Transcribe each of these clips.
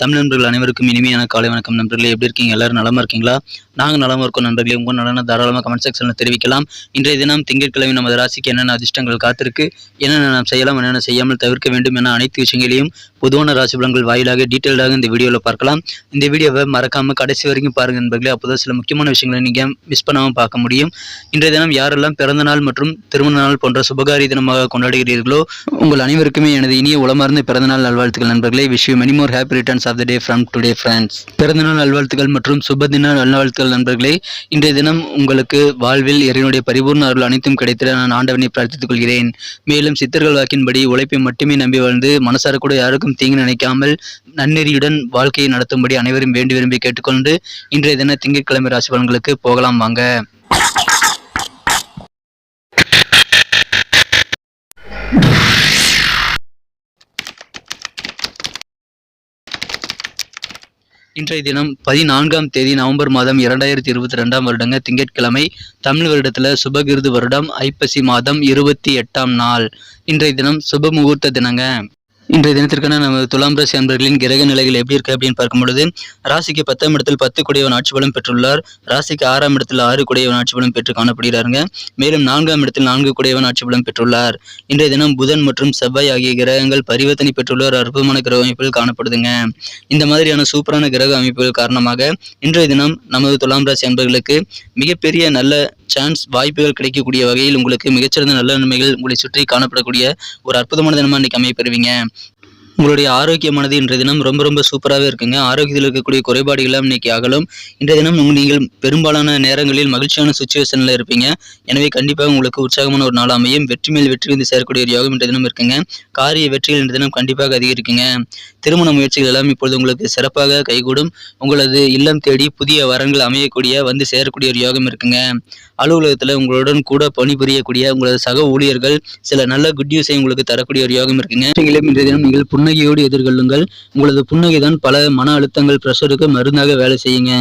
தமிழ் நண்பர்கள் அனைவருக்கும் இனிமையான காலை வணக்கம் நண்பர்களே. எப்படி இருக்கீங்க? எல்லாரும் நலமா இருக்கீங்களா? நாங்கள் நலமா இருக்கோம் நண்பர்களே. உங்கள் நலனை தாராளமாக கமெண்ட் செக்ஷனில் தெரிவிக்கலாம். இன்றைய தினம் திங்கட்கிழமை நமது ராசிக்கு என்னென்ன அதிர்ஷ்டங்கள் காத்திருக்கு என்னென்ன நாம் செய்யலாம் என்னென்ன செய்யாமல் தவிர்க்க வேண்டும் என அனைத்து விஷயங்களையும் பொதுவான ராசி பலன்கள் வாயிலாக டீட்டெயில்டாக இந்த வீடியோவில் பார்க்கலாம். இந்த வீடியோவை மறக்காமல் கடைசி வரைக்கும் பாருங்கள் நண்பர்களே. அப்போதான் சில முக்கியமான விஷயங்களை நீங்கள் மிஸ் பண்ணாமல் பார்க்க முடியும். இன்றைய தினம் யாரெல்லாம் பிறந்த நாள் மற்றும் திருமண நாள் போன்ற சுபகாரி தினமாக கொண்டாடுகிறீர்களோ உங்கள் அனைவருக்குமே எனது இனிய உளமார்ந்த பிறந்தநாள் நல்வாழ்த்துக்கள் நண்பர்களே. Wish you many more happy returns of the day from today friends பிறந்தநாள் நல்வாழ்த்துக்கள் மற்றும் சுபதின நல்வாழ்த்துக்கள் நண்பர்களே. இன்றைய தினம் உங்களுக்கு வாழ்வில் இறைவனுடைய பரிபூர்ண அருள் அனைத்தும் கிடைத்திட நான் ஆண்டவனை பிரார்த்தித்துக் கொள்கிறேன். மேலும் சித்தர்கள் வாக்கின்படி உழைப்பை மட்டுமே நம்பி வாழ்ந்து மனசார கூட யாருக்கும் தீங்கு நினைக்காமல் நன்னெறியுடன் வாழ்க்கையை நடத்தும்படி அனைவரும் வேண்டி விரும்பி கேட்டுக்கொண்டு இன்றைய தின திங்கட்கிழமை ராசி பலன்களுக்கு போகலாம் வாங்க. இன்றைய தினம் பதினான்காம் தேதி நவம்பர் மாதம் இரண்டாயிரத்தி இருபத்தி ரெண்டாம் வருடங்க திங்கட்கிழமை தமிழ் வருடத்துல சுபகிருது வருடம் ஐப்பசி மாதம் இருபத்தி எட்டாம் நாள். இன்றைய தினம் சுப முகூர்த்த தினங்க. இன்றைய தினத்திற்கான நம்ம துலாம் ராசி அன்பர்களின் கிரக நிலைகள் எப்படி இருக்கு அப்படின்னு பார்க்கும் பொழுது ராசிக்கு பத்தாம் இடத்தில் பத்து குடையவன் ஆட்சி பலம் பெற்றுள்ளார். ராசிக்கு ஆறாம் இடத்தில் ஆறு குடையவன் ஆட்சி பலம் பெற்று காணப்படுகிறாருங்க. மேலும் நான்காம் இடத்தில் நான்கு குடையவன் ஆட்சி பலம் பெற்றுள்ளார். இன்றைய தினம் புதன் மற்றும் செவ்வாய் ஆகிய கிரகங்கள் பரிவர்த்தனை பெற்றுள்ள ஒரு அற்புதமான கிரக அமைப்புகள் காணப்படுதுங்க. இந்த மாதிரியான சூப்பரான கிரக அமைப்புகள் காரணமாக இன்றைய தினம் நமது துலாம் ராசி அன்பர்களுக்கு மிகப்பெரிய நல்ல சான்ஸ் வாய்ப்புகள் கிடைக்கக்கூடிய வகையில் உங்களுக்கு மிகச்சிறந்த நல்ல நன்மைகள் உங்களை சுற்றி காணப்படக்கூடிய ஒரு அற்புதமான தினமாக இன்னைக்கு அமைப்பெறுவீங்க உங்களுடைய ஆரோக்கியமானது இன்றைய தினம் ரொம்ப ரொம்ப சூப்பராகவே இருக்குங்க. ஆரோக்கியத்தில் இருக்கக்கூடிய குறைபாடுகள்லாம் இன்னைக்கு அகலும். இன்றைய தினம் நீங்கள் பெரும்பாலான நேரங்களில் மகிழ்ச்சியான சுச்சுவேஷனில் இருப்பீங்க. எனவே கண்டிப்பாக உங்களுக்கு உற்சாகமான ஒரு நாள் அமையும். வெற்றி மேல் வெற்றி வந்து சேரக்கூடிய ஒரு யோகம் இன்றைய தினம் இருக்குங்க. காரிய வெற்றிகள் இன்றைய தினம் கண்டிப்பாக அதிகரிக்குங்க. திருமண முயற்சிகள் எல்லாம் இப்பொழுது உங்களுக்கு சிறப்பாக கைகூடும். உங்களது இல்லம் தேடி புதிய வரங்கள் அமையக்கூடிய வந்து சேரக்கூடிய ஒரு யோகம் இருக்குங்க. அலுவலகத்தில் உங்களுடன் கூட பணிபுரியக்கூடிய உங்களது சக ஊழியர்கள் சில நல்ல குட் நியூஸை உங்களுக்கு தரக்கூடிய ஒரு யோகம் இருக்குங்க. நீங்களும் இன்றைய தினம் நீங்கள் புன்னகையோடு எதிர்கொள்ளுங்கள். உங்களது புன்னகை தான் பல மன அழுத்தங்கள் ப்ரெஷருக்கு மருந்தாக வேலை செய்யுங்க.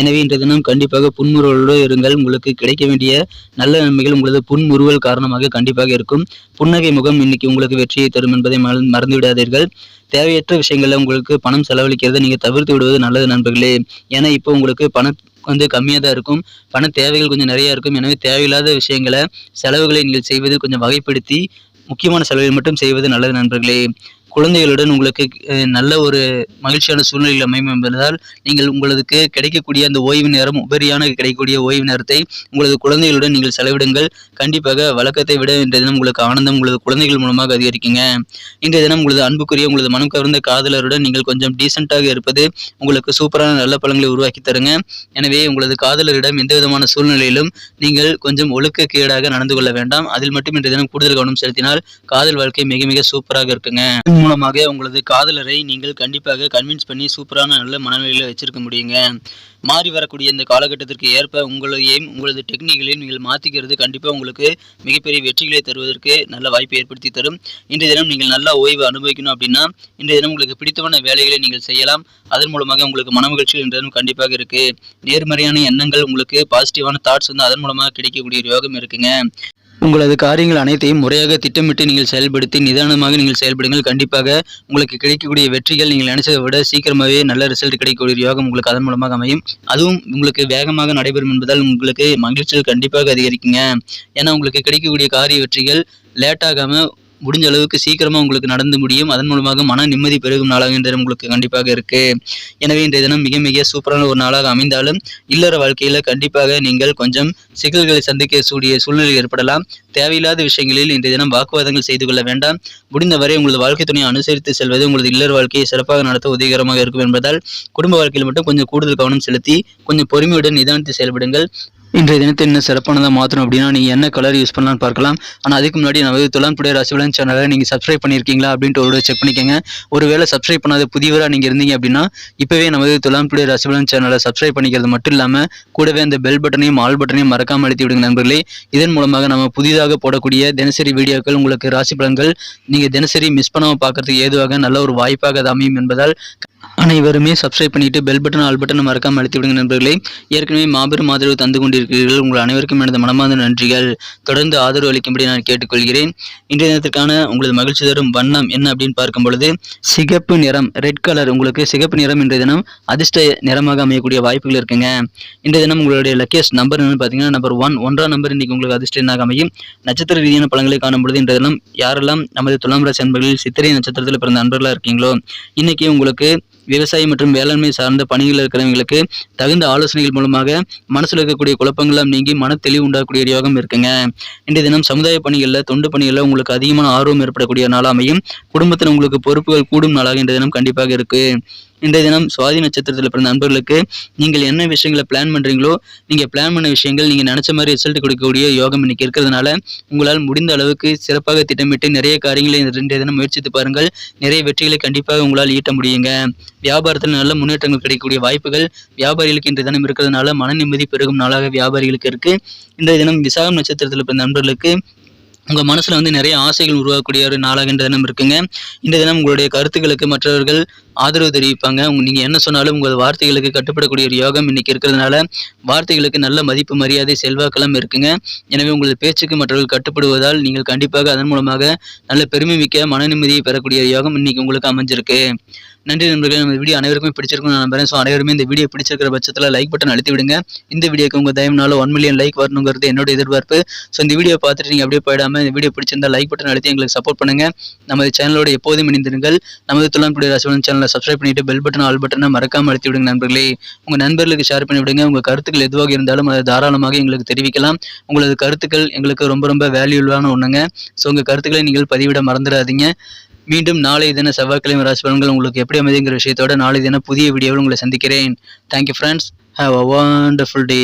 எனவே இன்றைய தினம் கண்டிப்பாக புன்முறுவலோடு இருங்கள். உங்களுக்கு கிடைக்க வேண்டிய நல்ல நன்மைகள் உங்களது புன்முறுவல் காரணமாக கண்டிப்பாக இருக்கும். புன்னகை முகம் இன்னைக்கு உங்களுக்கு வெற்றியை தரும் என்பதை மறந்து விடாதீர்கள் தேவையற்ற விஷயங்களில் உங்களுக்கு பணம் செலவழிக்கிறதை நீங்கள் தவிர்த்து விடுவது நல்லது நண்பர்களே. ஏன்னா இப்போ உங்களுக்கு பணம் வந்து கம்மியாக தான் இருக்கும். பண தேவைகள் கொஞ்சம் நிறைய இருக்கும். எனவே தேவையில்லாத விஷயங்களை செலவுகளை நீங்கள் செய்வதில் கொஞ்சம் வகைப்படுத்தி முக்கியமான செலவில் மட்டும் செய்வது நல்லது நண்பர்களே. குழந்தைகளுடன் உங்களுக்கு நல்ல ஒரு மகிழ்ச்சியான சூழ்நிலையில் அமையும் என்பதால் நீங்கள் உங்களுக்கு கிடைக்கக்கூடிய அந்த ஓய்வு நேரம் உபரியான கிடைக்கக்கூடிய ஓய்வு நேரத்தை உங்களது குழந்தைகளுடன் நீங்கள் செலவிடுங்கள். கண்டிப்பாக வழக்கத்தை விட இன்றைய தினம் உங்களுக்கு ஆனந்தம் உங்களது குழந்தைகள் மூலமாக அதிகரிக்குங்க. இன்றைய தினம் உங்களது அன்புக்குரிய உங்களது மனம் கவர்ந்த காதலருடன் நீங்கள் கொஞ்சம் டீசெண்டாக இருப்பது உங்களுக்கு சூப்பரான நல்ல பழங்களை உருவாக்கி தருங்க. எனவே உங்களது காதலரிடம் எந்த விதமான சூழ்நிலையிலும் நீங்கள் கொஞ்சம் ஒழுக்கக்கேடாக நடந்து கொள்ள வேண்டாம். அதில் மட்டும் இன்றைய தினம் கூடுதல் கவனம் செலுத்தினால் காதல் வாழ்க்கை மிக மிக சூப்பராக இருக்குங்க. மூலமாக உங்களது காதலரை நீங்கள் கண்டிப்பாக கன்வின்ஸ் பண்ணி சூப்பரான நல்ல மனநிலையில் வச்சிருக்க முடியுங்க. மாறி வரக்கூடிய இந்த காலகட்டத்திற்கு ஏற்ப உங்களையும் உங்களது டெக்னிக்களையும் நீங்கள் மாற்றிக்கிறது கண்டிப்பாக உங்களுக்கு மிகப்பெரிய வெற்றிகளை தருவதற்கு நல்ல வாய்ப்பை ஏற்படுத்தி தரும். இன்றைய தினம் நீங்கள் நல்ல ஓய்வு அனுபவிக்கணும் அப்படின்னா இன்றைய தினம் உங்களுக்கு பிடித்தமான வேலைகளை நீங்கள் செய்யலாம். அதன் மூலமாக உங்களுக்கு மன மகிழ்ச்சிகள் இன்றைய கண்டிப்பாக இருக்கு. நேர்மறையான எண்ணங்கள் உங்களுக்கு பாசிட்டிவான தாட்ஸ் வந்து அதன் மூலமாக கிடைக்கக்கூடிய யோகம் இருக்குங்க. உங்களது காரியங்கள் அனைத்தையும் முறையாக திட்டமிட்டு நீங்கள் செயல்படுத்தி நிதானமாக நீங்கள் செயல்படுங்கள். கண்டிப்பாக உங்களுக்கு கிடைக்கக்கூடிய வெற்றிகள் நீங்கள் நினைச்சதை விட சீக்கிரமாகவே நல்ல ரிசல்ட் கிடைக்கக்கூடிய யோகம் உங்களுக்கு அதன் மூலமாக அமையும். அதுவும் உங்களுக்கு வேகமாக நடைபெறும் என்பதால் உங்களுக்கு மகிழ்ச்சிகள் கண்டிப்பாக அதிகரிக்குங்க. ஏன்னா உங்களுக்கு கிடைக்கக்கூடிய காரிய வெற்றிகள் லேட்டாகாமல் முடிஞ்ச அளவுக்கு சீக்கிரமா உங்களுக்கு நடந்து முடியும். அதன் மூலமாக மன நிம்மதி பெருகும் நாளாக இன்றைய உங்களுக்கு கண்டிப்பாக இருக்கு. எனவே இன்றைய தினம் மிக மிக சூப்பரான ஒரு நாளாக அமைந்தாலும் இல்லற வாழ்க்கையில கண்டிப்பாக நீங்கள் கொஞ்சம் சிக்கல்களை சந்திக்கக்கூடிய சூழ்நிலை ஏற்படலாம். தேவையில்லாத விஷயங்களில் இன்றைய தினம் வாக்குவாதங்கள் செய்து கொள்ள வேண்டாம். முடிந்தவரை உங்களது வாழ்க்கை துணையை அனுசரித்து செல்வது உங்களது இல்லற வாழ்க்கையை சிறப்பாக நடத்த உதவிகரமாக இருக்கும் என்பதால் குடும்ப வாழ்க்கையில் மட்டும் கொஞ்சம் கூடுதல் கவனம் செலுத்தி கொஞ்சம் பொறுமையுடன் நிதானித்து செயல்படுங்கள். இன்றைய தினத்தை இன்னும் சிறப்பானதாக மாற்றணும் அப்படின்னா நீங்கள் என்ன கலர் யூஸ் பண்ணலாம்னு பார்க்கலாம். ஆனால் அதுக்கு முன்னாடி நமது துலாம்புடைய ராசிபலன் சேனலை நீங்கள் சப்ஸ்கிரைப் பண்ணியிருக்கீங்களா அப்படின்ட்டு ஒரு செக் பண்ணிக்கோங்க. ஒருவேளை சப்ஸ்கிரைப் பண்ணாத புதியவராக நீங்கள் இருந்தீங்க அப்படின்னா இப்போவே நமது துலாம்புடைய ராசிபலன் சேனலை சப்ஸ்கிரைப் பண்ணிக்கிறது மட்டும் இல்லாமல் கூடவே அந்த பெல் பட்டனையும் ஆல் பட்டனையும் மறக்காமல் அழுத்தி விடுங்க நண்பர்களே. இதன் மூலமாக நம்ம புதிதாக போடக்கூடிய தினசரி வீடியோக்கள் உங்களுக்கு ராசி பலன்கள் நீங்கள் தினசரி மிஸ் பண்ணாமல் பார்க்கறதுக்கு ஏதுவாக நல்ல ஒரு வாய்ப்பாக அது அமையும் என்பதால் அனைவருமே சப்ஸ்கிரைப் பண்ணிட்டு பெல் பட்டன் ஆல் பட்டன் மறக்காம அழுத்தி விடுங்க நண்பர்களே. ஏற்கனவே மாபெரும் ஆதரவு தந்து கொண்டிருக்கிறீர்கள். உங்கள் அனைவருக்கும் எனது மனமார்ந்த நன்றிகள். தொடர்ந்து ஆதரவு அளிக்கும்படி நான் கேட்டுக்கொள்கிறேன். இன்றைய தினத்திற்கான உங்களது மகிழ்ச்சி தரும் வண்ணம் என்ன அப்படின்னு பார்க்கும் பொழுது சிகப்பு நிறம் ரெட் கலர் உங்களுக்கு சிகப்பு நிறம் இன்றைய தினம் அதிர்ஷ்ட நிறமாக அமையக்கூடிய வாய்ப்புகள் இருக்குங்க. இன்றைய தினம் உங்களுடைய லக்கியஸ்ட் நம்பர் என்னன்னு பார்த்தீங்கன்னா நம்பர் ஒன் ஒன்றாம் நம்பர் இன்னைக்கு உங்களுக்கு அதிர்ஷ்ட என்னாக அமையும். நட்சத்திர ரீதியான பழங்களை காணும் பொழுது இன்றைய தினம் யாரெல்லாம் நமது துலாம் ராசி அன்பர்களில் சித்திரை நட்சத்திரத்தில் பிறந்த அன்பர்களாக இருக்கீங்களோ இன்னைக்கு உங்களுக்கு விவசாயம் மற்றும் வேளாண்மை சார்ந்த பணிகள் இருக்கிறவங்களுக்கு தகுந்த ஆலோசனைகள் மூலமாக மனசுல இருக்கக்கூடிய குழப்பங்கள்லாம் நீங்கி மன தெளிவு உண்டாகக்கூடிய ஒரு யோகம் இருக்குங்க. இன்றைய தினம் சமுதாய பணிகளில் தொண்டு பணிகளில் உங்களுக்கு அதிகமான ஆர்வம் ஏற்படக்கூடிய நாளாக அமையும் குடும்பத்தில் உங்களுக்கு பொறுப்புகள் கூடும் நாளாக இன்றைய தினம் கண்டிப்பாக இருக்கு. இன்றைய தினம் சுவாதி நட்சத்திரத்தில் பிறந்த நண்பர்களுக்கு நீங்கள் என்ன விஷயங்களை பிளான் பண்ணுறீங்களோ நீங்கள் பிளான் பண்ண விஷயங்கள் நீங்கள் நினச்ச மாதிரி ரிசல்ட் கொடுக்கக்கூடிய யோகம் இன்னைக்கு இருக்கிறதுனால உங்களால் முடிந்த அளவுக்கு சிறப்பாக திட்டமிட்டு நிறைய காரியங்களை இந்த இன்றைய தினம் முயற்சித்து பாருங்கள். நிறைய வெற்றிகளை கண்டிப்பாக உங்களால் ஈட்ட முடியுங்க. வியாபாரத்தில் நல்ல முன்னேற்றங்கள் கிடைக்கக்கூடிய வாய்ப்புகள் வியாபாரிகளுக்கு இன்றைய தினம் இருக்கிறதுனால மன நிம்மதி பெருகும் நாளாக வியாபாரிகளுக்கு இருக்குது இன்றைய தினம் விசாகம் நட்சத்திரத்தில் பிறந்த நண்பர்களுக்கு உங்கள் மனசில் வந்து நிறைய ஆசைகள் உருவாக்கக்கூடிய ஒரு நாளாக என்ற தினம் இருக்குங்க. இந்த தினம் உங்களுடைய கருத்துக்களுக்கு மற்றவர்கள் ஆதரவு தெரிவிப்பாங்க. உங்க நீங்கள் என்ன சொன்னாலும் உங்கள் வார்த்தைகளுக்கு கட்டுப்படக்கூடிய ஒரு யோகம் இன்னைக்கு இருக்கிறதுனால வார்த்தைகளுக்கு நல்ல மதிப்பு மரியாதை செல்வாக்கெல்லாம் இருக்குங்க. எனவே உங்களது பேச்சுக்கு மற்றவர்கள் கட்டுப்படுவதால் நீங்கள் கண்டிப்பாக அதன் மூலமாக நல்ல பெருமை மிக்க மன நிம்மதியை பெறக்கூடிய யோகம் இன்னைக்கு உங்களுக்கு அமைஞ்சிருக்கு. நன்றி நண்பர்கள் நம்ம வீடியோ அனைவருக்குமே பிடிச்சிருக்கும் நான் நம்புறேன். ஸோ அனைவருமே இந்த வீடியோ பிடிச்சிருக்கிற பட்சத்தில் லைக் பட்டன் அழுத்தி விடுங்க. இந்த வீடியோக்கு உங்கள் தயவுனால ஒன் மில்லியன் லைக் வரணுங்கிறது என்னோட எதிர்பார்ப்பு. ஸோ இந்த வீடியோ பார்த்துட்டு நீங்கள் அப்படியே போயிடாம இந்த வீடியோ பிடிச்சிருந்தா லைக் பட்டன் அழுத்தி எங்களுக்கு சப்போர்ட் பண்ணுங்க. நமது சேனலோட எப்போதும் இணைந்திருங்கள். நமது துளான்புடி ராசிவன் சேனலை சப்ஸ்கிரைப் பண்ணிட்டு பெல் பட்டன் ஆல் பட்டனை மறக்காம அழுத்தி விடுங்க நண்பர்களே. உங்கள் நண்பர்களுக்கு ஷேர் பண்ணி விடுங்க. உங்கள் கருத்துக்கள் எதுவாக இருந்தாலும் அதை தாராளமாக எங்களுக்கு தெரிவிக்கலாம். உங்களது கருத்துக்கள் எங்களுக்கு ரொம்ப ரொம்ப வேல்யூவான ஒன்றுங்க ஸோ உங்கள் கருத்துக்களை நீங்கள் பதிவிட மறந்துடாதீங்க. மீண்டும் நாளை தின செவ்வாய்க்கிழமை ராசி பலன்கள் உங்களுக்கு எப்படி அமைதிங்கிற விஷயத்தோட நாளை தின புதிய வீடியோவில் உங்களை சந்திக்கிறேன். Thank you friends have a wonderful day